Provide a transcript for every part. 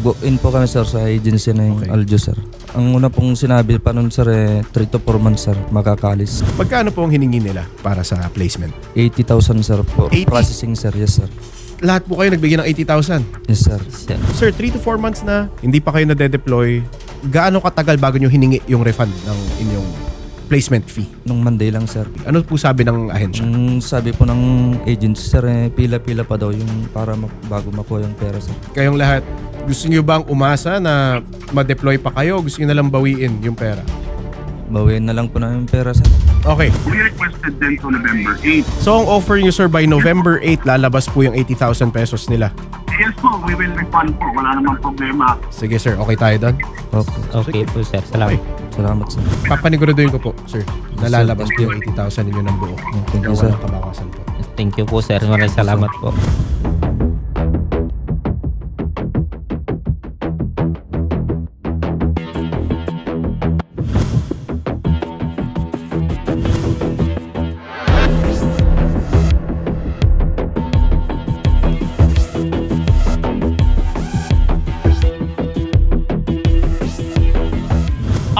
Nag-in po kami sir sa agency na yung Okay. Aljo sir. Ang una pong sinabi pa nun sir eh 3 to 4 months sir makakalis. Magkano po ang hiningi nila para sa placement? 80,000 sir po. 80? Processing sir, yes sir. Lahat po kayo nagbigay ng 80,000. Yes sir. Sir, 3 to 4 months na hindi pa kayo nade-deploy. Gaano katagal bago nyo hiningi yung refund ng inyong placement fee? Nung Monday lang sir. Ano po sabi ng ahensya? Ang sabi po ng agency sir eh pila-pila pa daw yung para ma- bago makuha yung pera sir. Kayong lahat, gusto nyo bang umasa na ma-deploy pa kayo? Gusto nyo na lang bawiin yung pera? Bawiin na lang po namin yung pera sir. Okay. We requested then to November 8. So ang offer nyo sir by November 8 lalabas po yung 80,000 pesos nila. Yes po, we will refund po. Wala namang problema. Sige sir, okay tayo doon? Okay. Okay po sir, salamat. Salamat sir. Papaniguruduhin ko po sir na lalabas po yung 80,000 ninyo ng buo. Thank you sir. walang po. Thank you po sir, maraming salamat po.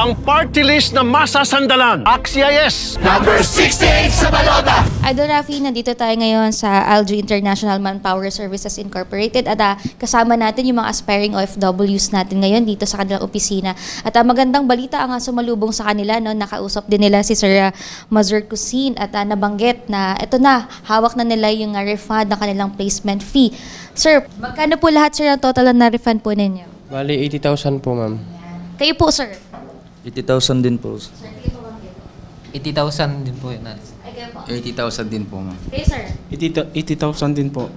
Ang party list na masasandalan. Axia yes! Idol Rafi, nandito tayo ngayon sa Aljo International Manpower Services Incorporated at ah, kasama natin yung mga aspiring OFWs natin ngayon dito sa kanilang opisina. At ah, magandang balita ang ah, sumalubong sa kanila, no? nakausap din nila si Sir ah, Mazur Cusin at ah, nabanggit na ito na, hawak na nila yung ah, refund ng kanilang placement fee. Sir, magkano po lahat sir ang total na refund po ninyo? Bali, 80,000 po, ma'am. Kayo po sir. 80,000 din po. 80,000 din po yun. Ay, kayo po. 80,000 din po, ma'am. Kayo sir. 80,000 din po.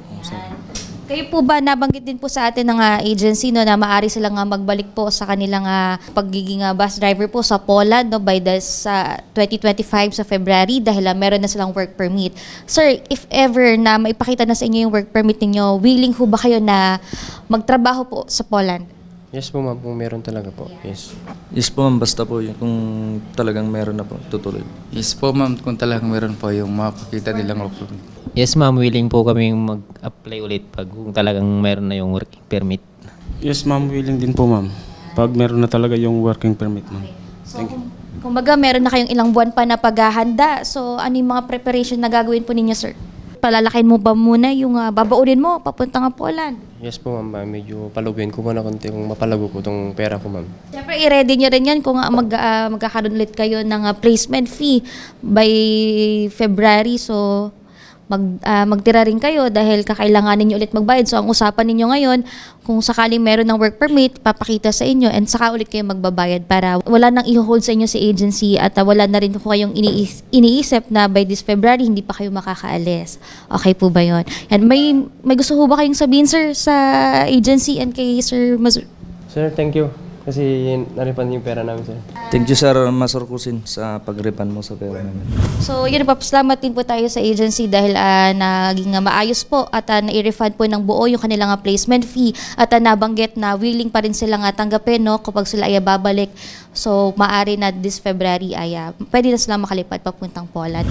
Kayo po ba nabanggit din po sa atin ng ah, agency no na maaari silang nga magbalik po sa kanilang ah, pagiging ah, bus driver po sa Poland no by the sa 2025 sa February dahil ah, meron na silang work permit. Sir, if ever na maipakita na sa inyo yung work permit ninyo, willing ho ba kayo na magtrabaho po sa Poland? Yes po, ma'am, kung meron talaga po. Yes. Yes po ma'am, basta po yun kung talagang meron na po, tutuloy. Yes po, ma'am, kung talagang meron po yung makakita nilang offer. Yes ma'am, willing po kami mag-apply ulit pag kung talagang meron na yung working permit. Yes, ma'am. Willing din po, ma'am. Pag meron na talaga yung working permit, ma'am. So, kung, kumbaga meron na kayong ilang buwan pa na paghahanda. So, ano yung mga preparation na gagawin po ninyo, sir? Palalakin mo ba muna yung ah, babaunin mo papunta nga Poland? Yes po, ma'am. Ah, Medyo paluguin ko muna konti kung mapalago ko tong pera ko, ma'am. Siyempre, i-ready nyo rin yan kung ah, mag, ah, magkakaroon ulit kayo ng ah, placement fee by February. So, mag, ah, magtira rin kayo dahil kakailanganin nyo ulit magbayad. So, ang usapan ninyo ngayon, kung sakaling meron ng work permit, papakita sa inyo and saka ulit kayo magbabayad para wala nang i-hold sa inyo si agency at ah, wala na rin po kayong iniis- iniisip na by this February, hindi pa kayo makakaalis. Okay po ba yun? And may, may gusto ho ba kayong sabihin, sir, sa agency and kay Sir Mazur? Sir, thank you. Kasi naripan yung pera namin, sir. Thank you sir Masur Kusin sa pag-refund mo sa pera namin. So, yun po, salamat din po tayo sa agency dahil ah, naging ah, maayos po at uh, nai-refund po ng buo yung kanilang ah, placement fee at ah, nabanggit na willing pa rin silang ah, tanggapin no, kapag sila ay ah, babalik. So, maari na this February ay ah, pwede na silang makalipad papuntang Poland.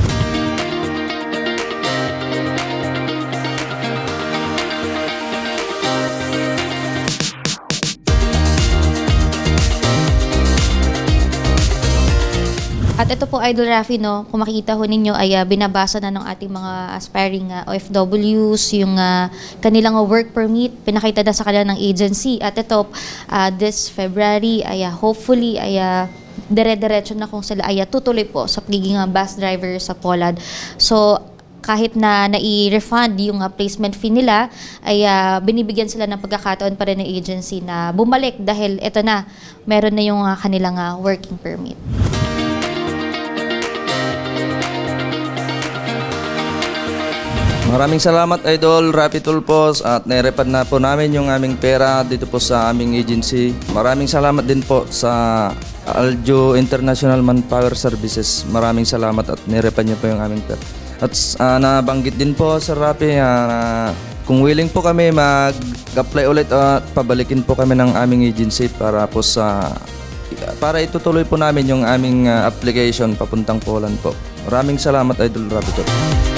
Po, Idol Rafi, no, kung makikita ho ninyo ay ah, binabasa na ng ating mga aspiring ah, OFWs yung ah, kanilang work permit, pinakita na sa kanila ng agency. At ito, ah, this February, ay ah, hopefully, ay ah, dire-diretso na kung sila ay ah, tutuloy po sa pagiging ah, bus driver sa Poland. So, kahit na nai-refund yung ah, placement fee nila, ay ah, binibigyan sila ng pagkakataon pa rin ng agency na bumalik dahil ito na, meron na yung ah, kanilang ah, working permit. Maraming salamat Idol Rapid Tulpos at nairepad na po namin yung aming pera dito po sa aming agency. Maraming salamat din po sa Aljo International Manpower Services. Maraming salamat at nirepad niyo po yung aming pera. At ah, nabanggit din po Sir Rapi na kung willing po kami mag-apply ulit at pabalikin po kami ng aming agency para po sa para itutuloy po namin yung aming ah, application papuntang Poland po. Maraming salamat Idol Tulpos.